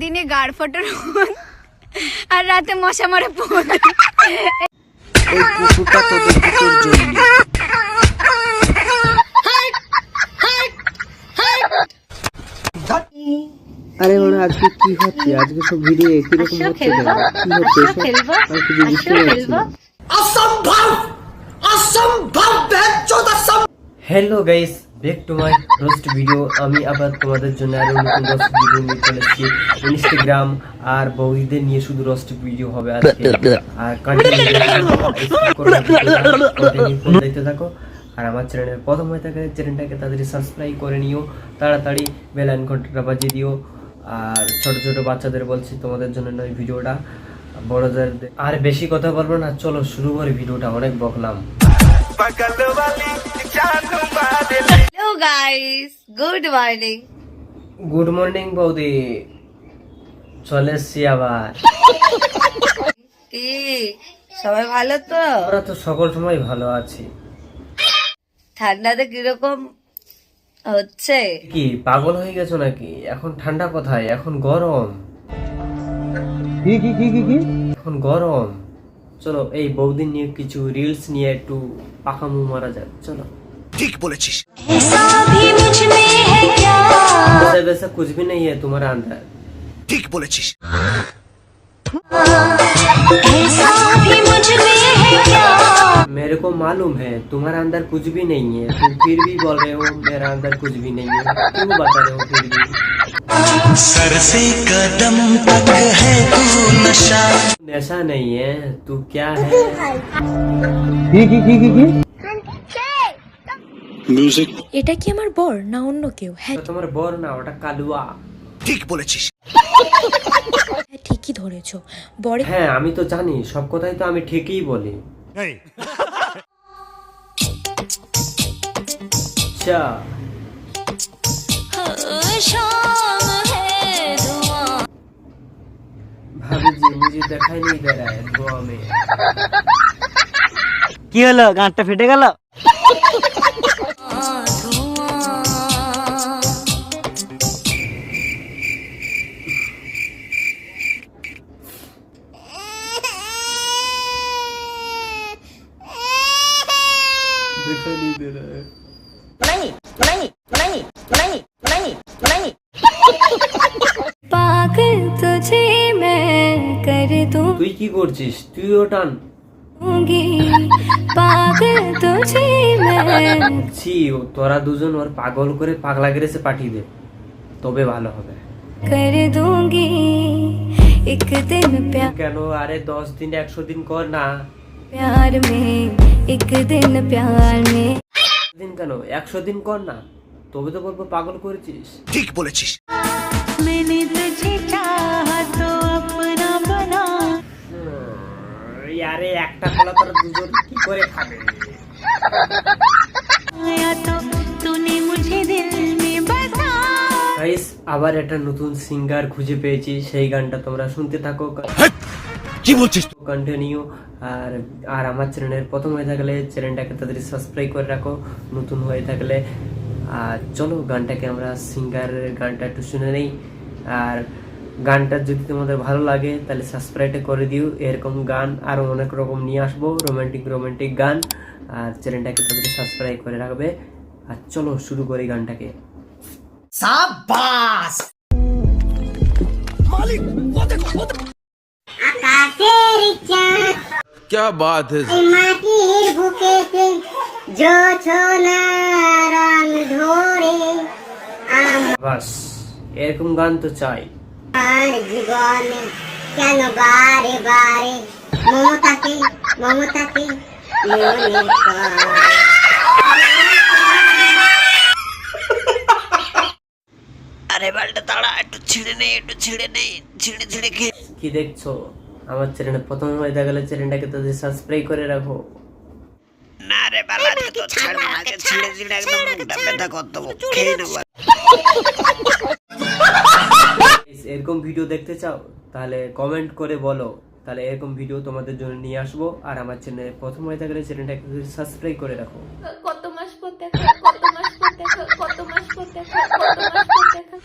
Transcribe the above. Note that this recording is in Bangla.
দিনে গাড় ফোটার আর রাতে মশা মারে ফোন। এই কুকুরটা তোদের দুটোর জন্য। আরে মানে আজকে কি হচ্ছে? আজকে সব ভিডিও একই রকম হচ্ছে? কি হচ্ছে এসব? কিছু বুঝতে পারছি না। Hello guys back to my roast video আমি আবার তোমাদের জন্য আরও নতুন রোস্ট ভিডিও নিয়ে চলে এসেছি। ইনস্টাগ্রাম আর বৌদিদের নিয়ে শুধু রোস্ট ভিডিও হবে আর কন্টিনিউ দেখতে থাকো। আর আমার চ্যানেলের প্রথম হয়ে থাকে চ্যানেলটাকে তাড়াতাড়ি সাবস্ক্রাইব করে নিও। তাড়াতাড়ি বেল আইকন ঘন্টাটা বাজিয়ে দিও। আর ছোট ছোট বাচ্চাদের বলছি তোমাদের জন্য নয় ভিডিওটা বড়দের আর বেশি কথা বলব না, চলো শুরু করে ভিডিওটা অনেক বকলাম। Hello guys good morning good morning বৌদি চলে এসছি আবার। কি? সবাই ভালো তো? আমরা তো সকল সময় ভালো আছি। ঠান্ডাতে কীরকম হচ্ছে? কি পাগল হয়ে গেছো নাকি? এখন ঠান্ডা কোথায়? এখন গরম। কি কি কি কি কি? এখন গরম। চলো এই বৌদিন নিয়ে কিছু রিলস নিয়ে একটু পাকা মুখ মারা যাক চলো ऐसा भी मुझ में है क्या वैसा वैसा कुछ भी नहीं है तुम्हारे अंदर ऐसा भी मुझ में है क्या मेरे को मालूम है तुम्हारे अंदर कुछ भी नहीं है तुम फिर भी बोल रहे हो मेरा अंदर कुछ भी नहीं है क्यों बता रहे हो फिर भी सर से कदम तक है तू नशा ऐसा नहीं है तू क्या है কি কি কি কি কি এটা কি আমার বর না অন্য কেউ হ্যাঁ তো তোমার বর না ওটা কালুয়া হ্যাঁ ঠিকই ধরেছো বরে হ্যাঁ আমি তো জানি সব কথাই তো আমি ঠিকই বলি আচ্ছা দেখাই নিয়ে বেড়ায় কি হলো? গাঁটটা ফেটে গেল? দেখাই নিয়ে বেড়ায়। তুই কি করছিস? তুইও টান। ছি তোরা দুজন ওর পাগল করে পাগলা গেরেছে পাঠিয়ে দে। তবে ভালো হবে। কেন? আরে দশ দিন একশো দিন কর না। প্যার মে এক দিন প্যার মে। দিন কেন? একশো দিন কর না। তবে তো বলব পাগল করেছিস। ঠিক বলেছিস। আরে একটা কলা তোর দুজন কি করে খাবে? আবার একটা নতুন সিঙ্গার খুঁজে পেয়েছি সেই গানটা তোমরা শুনতে থাকো। কি বলছিস কন্টিনিউ আর আর আমার চ্যানেলের প্রথম হয়ে থাকলে চ্যানেলটাকে তাদের সাবস্ক্রাইব করে রাখো নতুন হয়ে থাকলে। আর চলো গানটাকে আমরা সিঙ্গারের গানটা একটু শুনে নেই। আর গানটা যদি তোমাদের ভালো লাগে তাহলে সাবস্ক্রাইবটা করে দিও এরকম গান আরও অনেক রকম নিয়ে আসবো রোমান্টিক রোমান্টিক গান আর চ্যানেলটাকে তাদের সাবস্ক্রাইব করে রাখবে আর চলো শুরু করি গানটাকে क्या बात है মাটির বুকেতে জোছনা রং ধরে বাস এরকম গান তো চাই জীবনে কেন বারে বারে মমতাকে মমতাকে মনে কর। কি দেখছ? আমার চ্যানেলে প্রথম হয়ে গেলে চ্যানেলটাকে তাদের সাবস্ক্রাইব করে রাখো। এরকম ভিডিও দেখতে চাও, তাহলে কমেন্ট করে বলো। তাহলে এরকম ভিডিও তোমাদের জন্য নিয়ে আসব। আর আমার চ্যানেলে প্রথম হয়ে থাকলে একটু সাবস্ক্রাইব করে রাখো। কত মাস পর দেখা, কত মাস পর দেখা, কত মাস পর দেখা, কত মাস পর দেখা।